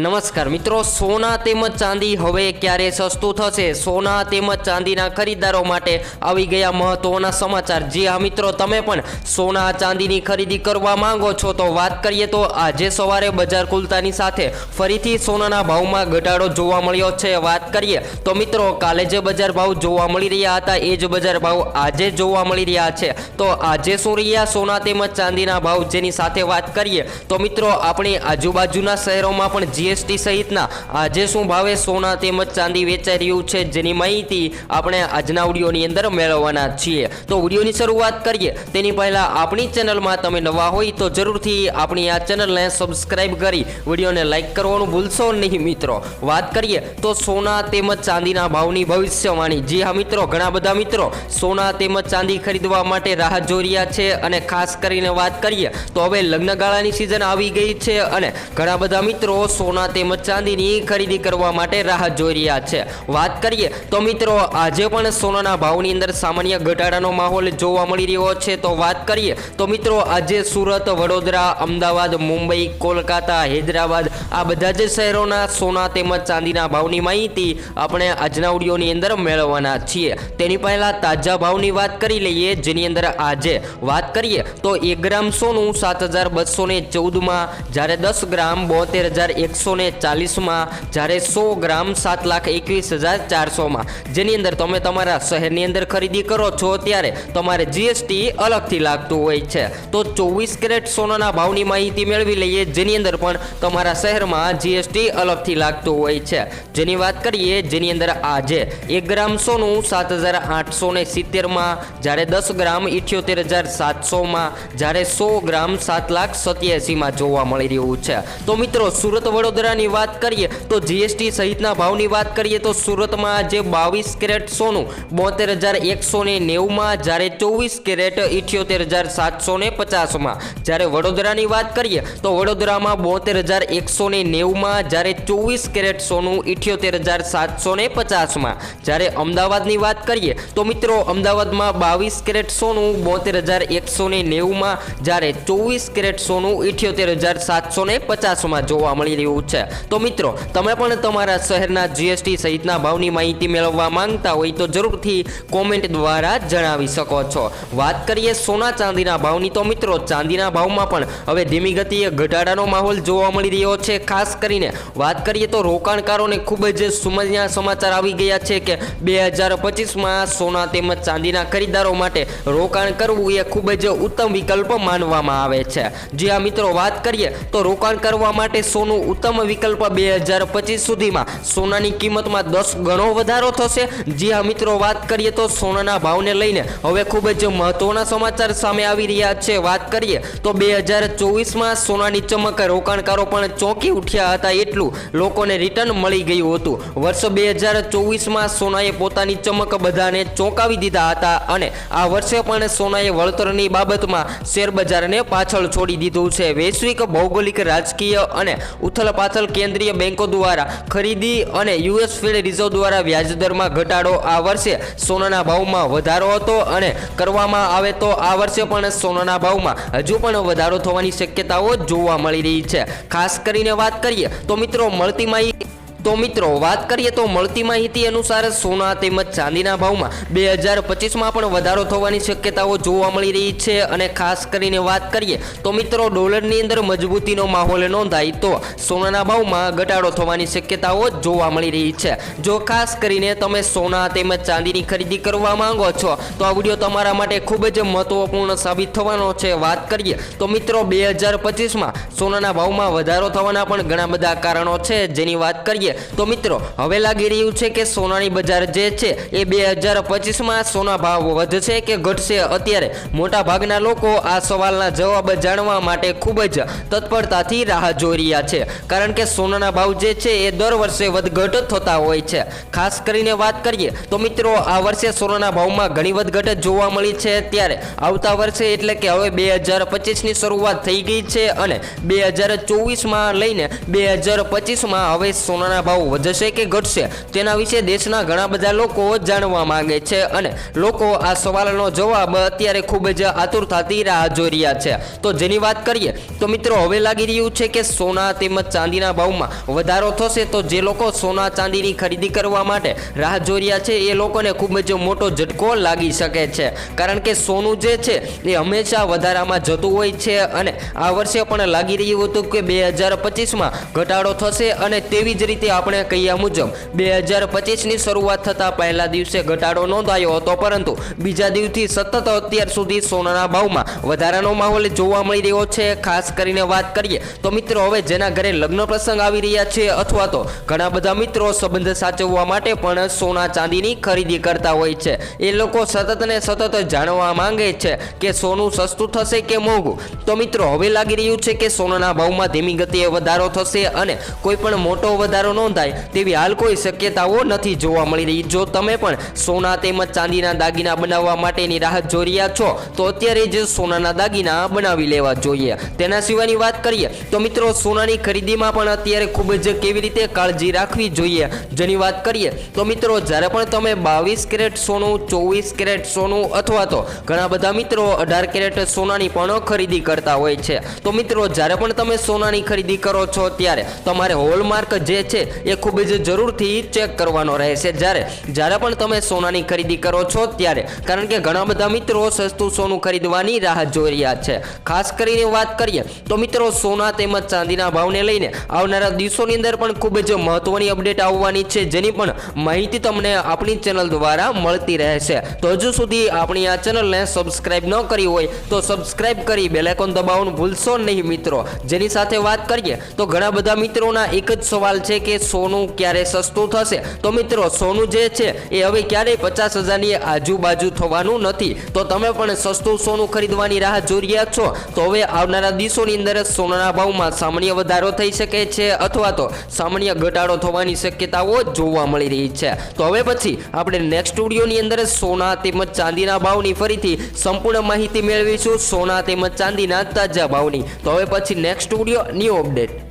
નમસ્કાર મિત્રો, સોના તેમજ ચાંદી હવે ક્યારે સસ્તું થશે? સોના તેમજ ચાંદીના ખરીદદારો માટે આવી ગયા મહત્વના સમાચાર. જી હા મિત્રો, તમે પણ સોના, ચાંદીની ખરીદી કરવા માંગો છો તો વાત કરીએ તો આજે સવારે બજાર ખુલતાની સાથે ફરીથી સોનાના ભાવમાં ઘટાડો જોવા મળ્યો છે. વાત કરીએ તો મિત્રો, કાલે જે બજાર ભાવ જોવા મળી રહ્યા હતા એ જ બજાર ભાવ આજે જોવા મળી રહ્યા છે. તો આજે શું રહ્યા સોના તેમજ ચાંદીના ભાવ? જેની સાથે વાત કરીએ તો મિત્રો, આપણી આજુબાજુના શહેરોમાં પણ જીએસટી સહિતના આજે શું ભાવે સોના તેમજ ચાંદી વેચાઈ રહ્યું છે જેની માહિતી આપણે આજના વિડીયોની અંદર મેળવવાના છીએ. તો વિડીયોની શરૂઆત કરીએ. તેની પહેલાં આપણી ચેનલમાં તમે નવા હોય તો જરૂરથી આપણી આ ચેનલને સબસ્ક્રાઈબ કરી વિડીયોને લાઇક કરવાનું ભૂલશો નહીં મિત્રો. વાત કરીએ તો સોના તેમજ ચાંદીના ભાવની ભવિષ્યવાણી. જી હા મિત્રો, ઘણા બધા મિત્રો સોના તેમજ ચાંદી ખરીદવા માટે રાહ જોઈ રહ્યા છે અને ખાસ કરીને વાત કરીએ તો હવે લગ્નગાળાની સિઝન આવી ગઈ છે અને ઘણા બધા મિત્રો સોના તેમજ ચાંદીની ખરીદી કરવા માટે રાહ જોઈ રહ્યા છે. વાત કરીએ તો મિત્રો, આજે પણ સોનાના ભાવની અંદર સામાન્ય ઘટાડાનો માહોલ જોવા મળી રહ્યો છે. તો વાત કરીએ તો મિત્રો, આજે સુરત, વડોદરા, અમદાવાદ, મુંબઈ, કોલકાતા, હૈદરાબાદ આ બધા જ શહેરોના સોના તેમજ ચાંદીના ભાવની માહિતી આપણે આજના ઓડિયોની અંદર મેળવવાના છીએ. તેની પહેલાં તાજા ભાવની વાત કરી લઈએ જેની અંદર આજે વાત કરીએ તો એક ગ્રામ સોનું સાત હજાર બસો ને ચૌદમાં જ્યારે દસ ગ્રામ બોતેર હજાર એકસો ને ચાલીસમાં જ્યારે સો ગ્રામ સાત લાખ એકવીસ હજાર ચારસોમાં. જેની અંદર તમે તમારા શહેરની અંદર ખરીદી કરો છો ત્યારે તમારે જીએસટી અલગથી લાગતું હોય છે. તો ચોવીસ કેરેટ સોનાના ભાવની માહિતી મેળવી લઈએ, જેની અંદર પણ તમારા શહેરમાં જીએસટી અલગથી લાગતું હોય છે. જેની વાત કરીએ, જેની અંદર આજે એક ગ્રામ સોનું સાત હજાર આઠસો ને સિત્તેરમાં, જ્યારે દસ ગ્રામ ઇઠ્યોતેર હજાર સાતસોમાં, જ્યારે સો ગ્રામ સાત લાખ સત્યાસીમાં જોવા મળી રહ્યું છે. તો મિત્રો, સુરત વડોદરાની વાત કરીએ તો જીએસટી સહિતના ભાવની વાત કરીએ તો સુરતમાં જે બાવીસ કેરેટ સોનું, બોતેર હજાર એકસો ને નેવુંમાં જ્યારે ચોવીસ કેરેટ ઇઠ્યોતેર હજાર સાતસો ને પચાસમાં. જ્યારે વડોદરાની વાત કરીએ તો વડોદરામાં બોતેર હજાર એકસો ને નેવુંમાં જ્યારે ચોવીસ કેરેટ સોનું, ઇઠ્યોતેર હજાર સાતસો ને પચાસમાં. જ્યારે અમદાવાદની વાત કરીએ તો મિત્રો અમદાવાદમાં બાવીસ કેરેટ સોનું, બોતેર હજાર એકસો ને નેવુંમાં જ્યારે ચોવીસ કેરેટ સોનું, ઇઠ્યોતેર હજાર સાતસો ને પચાસમાં જોવા મળી રહ્યું છે. તો મિત્રો, તમે પણ તમારા શહેરના જીએસટી સહિતના ભાવની માહિતી મેળવવા માંગતા હોય તો જરૂરથી કોમેન્ટ દ્વારા જણાવી શકો છો. વાત કરીએ સોના ચાંદીના ભાવની, તો મિત્રો, ચાંદીના ભાવમાં પણ હવે ધીમી ગતિએ ઘટાડાનો માહોલ જોવા મળી રહ્યો છે. ખાસ કરીને વાત કરીએ તો રોકાણકારોને ખૂબ જ સુમલ્યા સમાચાર આવી ગયા છે કે બે હજાર પચીસમાં સોના તેમજ ચાંદીના ખરીદદારો માટે રોકાણ કરવું એ ખૂબ જ ઉત્તમ વિકલ્પ માનવામાં આવે છે. જે આ મિત્રો, વાત કરીએ તો રોકાણ કરવા માટે સોનું ઉત્તમ વિકલ્પ બે હજાર પચીસ સુધીમાં. સોનાની કિંમતમાં દસ ગણો વધારો થશે. જે આ મિત્રો, વાત કરીએ તો સોનાના ભાવને લઈને હવે ખૂબ જ મહત્વના સમાચાર સામે આવી રહ્યા છે. વાત કરીએ તો બે હજાર ચોવીસમાં સોનાની ચમક રોકાણકારો પણ ચોંકી ઉઠ્યા હતા એટલું લોકોને રિટર્ન મળી ગયું હતું. વર્ષ બે હજાર ચોવીસમાં સોનાએ પોતાની ચમક બધાને ચોંકાવી દીધા હતા અને આ વર્ષે પણ સોનાએ વળતરની બાબતમાં શેરબજારને પાછળ છોડી દીધું છે. વૈશ્વિક ભૌગોલિક, રાજકીય અને ઉથલ પાથલ કેન્દ્રીય બેંકો દ્વારા ખરીદી અને યુએસ ફેડ રિઝર્વ દ્વારા વ્યાજદરમાં ઘટાડો આ વર્ષે સોનાના ભાવમાં વધારો હતો અને કરવામાં આવે તો આ વર્ષે પણ સોનાના ભાવમાં હજુ પણ વધારો થવાની શક્યતાઓ જોવા મળી રહી છે. ખાસ કરીને વાત કરીએ તો મિત્રો, મળતી માહિતી તો મિત્રો, વાત કરીએ તો મળતી માહિતી અનુસાર સોના તેમજ ચાંદીના ભાવમાં બે હજાર પચીસમાં પણ વધારો થવાની શક્યતાઓ જોવા મળી રહી છે અને ખાસ કરીને વાત કરીએ તો મિત્રો, ડોલરની અંદર મજબૂતીનો માહોલ નોંધાય તો સોનાના ભાવમાં ઘટાડો થવાની શક્યતાઓ જોવા મળી રહી છે. જો ખાસ કરીને તમે સોના તેમજ ચાંદીની ખરીદી કરવા માંગો છો, તો આ વીડિયો તમારા માટે ખૂબ જ મહત્વપૂર્ણ સાબિત થવાનો છે. વાત કરીએ તો મિત્રો, બે હજાર પચીસમાં સોનાના ભાવમાં વધારો થવાના પણ ઘણા બધા કારણો છે. જેની વાત કરીએ તો મિત્રો, હવે લાગી રહ્યું છે કે સોનાની બજાર જે છે, એ બે હજાર પચીસમાં સોના ભાવ વધશે કે ઘટશે? અત્યારે મોટા ભાગના લોકો આ સવાલના જવાબ જાણવા માટે ખૂબ જ તત્પરતાથી રાહ જોઈ રહ્યા છે. કારણ કે સોનાના ભાવ જે છે, એ દર વર્ષે વધઘટ થતા હોય છે. ખાસ કરીને વાત કરીએ, તો મિત્રો, આ વર્ષે સોનાના ભાવમાં ઘણી વધઘટ જોવા મળી છે ત્યારે. આવતા વર્ષે એટલે કે હવે બે હજાર પચીસની શરૂઆત થઈ ગઈ છે અને બે હજાર ચોવીસમાં લઈને બે હજાર પચીસમાં હવે સોનાના ચાંદીના ભાવ વધશે કે ઘટશે તેના વિશે દેશના ઘણા બધા લોકો જાણવા માંગે છે અને લોકો આ સવાલનો જવાબ અત્યારે ખૂબ જ આતુરતાથી રાહ જોઈ રહ્યા છે. તો જેની વાત કરીએ, તો મિત્રો હવે લાગી રહ્યું છે કે સોના તેમજ ચાંદીના ભાવમાં વધારો થશે તો જે લોકો સોના ચાંદીની ખરીદી કરવા માટે રાહ જોઈ રહ્યા છે એ લોકોને ખૂબ જ મોટો ઝટકો લાગી શકે છે. કારણ કે સોનું જે છે એ હંમેશા વધારામાં જતું હોય છે અને આ વર્ષે પણ લાગી રહ્યું હતું કે બે હજાર પચીસમાં ઘટાડો થશે અને તેવી જ રીતે આપણે કહ્યા મુજબ, બે હજાર પચીસની શરૂઆત થતાં પહેલા દિવસે ઘટાડો નોંધાયો હતો, પરંતુ બીજા દિવસથી સતત અત્યાર સુધી સોનાના ભાવમાં વધારાનો માહોલ જોવા મળી રહ્યો છે. ખાસ કરીને વાત કરીએ તો મિત્રો, હવે જેના ઘરે લગ્ન પ્રસંગ આવી રહ્યા છે અથવા તો ઘણા બધા મિત્રો સંબંધ સાચવવા માટે પણ સોના ચાંદીની ખરીદી કરતા હોય છે. એ લોકો સતત ને સતત જાણવા માંગે છે કે સોનું સસ્તું થશે કે મોંઘું? તો મિત્રો, હવે લાગી રહ્યું છે કે સોનાના ભાવમાં ધીમી ગતિએ વધારો થશે અને કોઈ પણ મોટો વધારો નોંધાય તેવી હાલ કોઈ શક્યતાઓ નથી જોવા મળી રહી. જો તમે પણ સોના તેમજ ચાંદીના દાગીના બનાવવા માટેની રાહ જોઈ રહ્યા છો, તો અત્યારે જ સોનાના દાગીના બનાવી લેવા જોઈએ. તેના સિવાયની વાત કરીએ, તો મિત્રો સોનાની ખરીદીમાં પણ અત્યારે ખૂબ જ કેવી રીતે કાળજી રાખવી જોઈએ જેની વાત કરીએ, તો મિત્રો જ્યારે પણ તમે બાવીસ કેરેટ સોનું, ચોવીસ કેરેટ સોનું અથવા તો ઘણા બધા મિત્રો અઢાર કેરેટ સોનાની પણ ખરીદી કરતા હોય છે. તો મિત્રો જ્યારે પણ તમે સોનાની ખરીદી કરો છો ત્યારે તમારે હોલમાર્ક જે છે એ ખૂબ જ જરૂરથી ચેક કરવાનો રહેશે. જ્યારે જ્યારે પણ તમે સોનાની ખરીદી કરો છો ત્યારે, કારણ કે ઘણા બધા મિત્રો સસ્તું સોનું ખરીદવાની રાહ જોઈ રહ્યા છે. ખાસ કરીને વાત કરીએ, તો મિત્રો, સોના તેમજ ચાંદીના ભાવને લઈને આવનારા દિવસોની અંદર પણ ખૂબ જ મહત્વની અપડેટ આવવાની છે, જેની પણ માહિતી તમને આપણી ચેનલ દ્વારા મળતી રહેશે. તો હજુ સુધી આપણી આ ચેનલને સબસ્ક્રાઇબ ન કરી હોય, તો સબસ્ક્રાઇબ કરી બેલાઇકોન દબાવવાનું ભૂલશો નહીં મિત્રો. જેની સાથે વાત કરીએ, તો ઘણા બધા મિત્રોના એક જ સવાલ છે કે સોનું ક્યારે સસ્તું થશે? તો મિત્રો, સોનું જે છે, એ હવે ક્યારેય પચાસ હજારની આજુબાજુ થવાનું નથી. તો તમે પણ સસ્તું સોનું ખરીદવાની રાહ જોઈ રહ્યા છો. તો હવે આવનારા દિવસોની અંદર સોનાના ભાવમાં સામાન્ય વધારો થઈ શકે છે અથવા તો સામાન્ય ઘટાડો થવાની શક્યતાઓ જોવા મળી રહી છે. તો હવે પછી આપણે નેક્સ્ટ સ્ટુડિયોની અંદર સોના તેમજ ચાંદીના ભાવની ફરીથી સંપૂર્ણ માહિતી મેળવીશું. સોના તેમજ ચાંદીના તાજા ભાવની. તો હવે પછી નેક્સ્ટ સ્ટુડિયો ન્યૂ અપડેટ